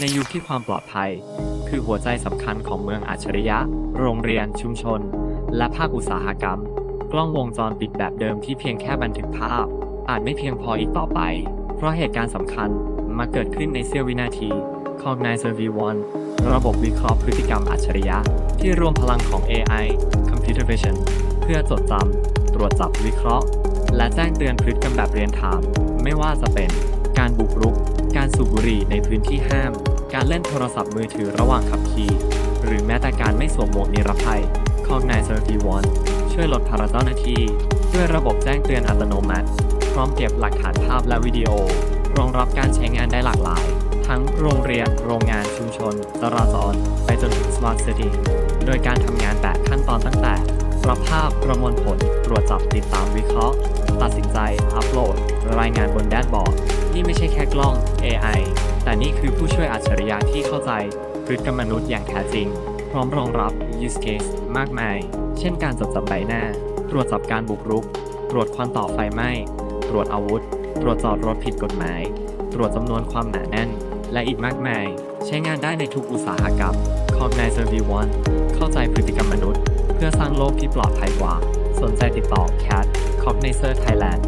ในยุคที่ความปลอดภัย คือหัวใจสำคัญของเมืองอัจฉริยะ โรงเรียนชุมชน และภาคอุตสาหกรรม กล้องวงจรปิดแบบเดิมที่เพียงแค่บันทึกภาพ อาจไม่เพียงพออีกต่อไป เพราะเหตุการณ์สำคัญมาเกิดขึ้นในเสี้ยววินาที Cognizer V1 ระบบวิเคราะห์พฤติกรรมอัจฉริยะ ที่รวมพลังของ AI Computer Vision เพื่อจดจำ ตรวจจับวิเคราะห์ และแจ้งเตือนพฤติกรรมแบบเรียนถาม ไม่ว่าจะเป็น การบุกรุก การสูบบุหรี่ในพื้นที่ห้าม การเล่นโทรศัพท์มือถือระหว่างขับขี่ หรือแม้แต่การไม่สวมหมวกนิรภัย Cognizer V1 ช่วยลดภาระเจ้าหน้าที่ ด้วยระบบแจ้งเตือนอัตโนมัติ พร้อมเก็บหลักฐานภาพและวิดีโอ รองรับการใช้งานได้หลากหลาย ทั้งโรงเรียน โรงงาน ชุมชน จราจร ไปจนถึง Smart City โดยการทำงานแบบขั้นตอนตั้งแต่รับภาพประมวลผล ตรวจจับติดตามวิเคราะห์ ตัดสินใจ อัปโหลด รายงานบนแดชบอร์ด นี่ไม่ใช่แค่กล้อง AI แต่นี่คือผู้ช่วยอัจฉริยะที่เข้าใจพฤติกรรมมนุษย์อย่างแท้จริง พร้อมรองรับ use case มากมาย เช่นการจดจำใบหน้า ตรวจจับการบุกรุก ตรวจควันต่อไฟไหม้ ตรวจอาวุธ ตรวจจอดรถผิดกฎหมาย ตรวจจำนวนความหนาแน่น และอีกมากมาย ใช้งานได้ในทุกอุตสาหกรรม Cognizer V1 เข้าใจพฤติกรรมมนุษย์ เพื่อสร้างโลกที่ปลอดภัยกว่า สนใจติดต่อ CAT Cognizer Thailand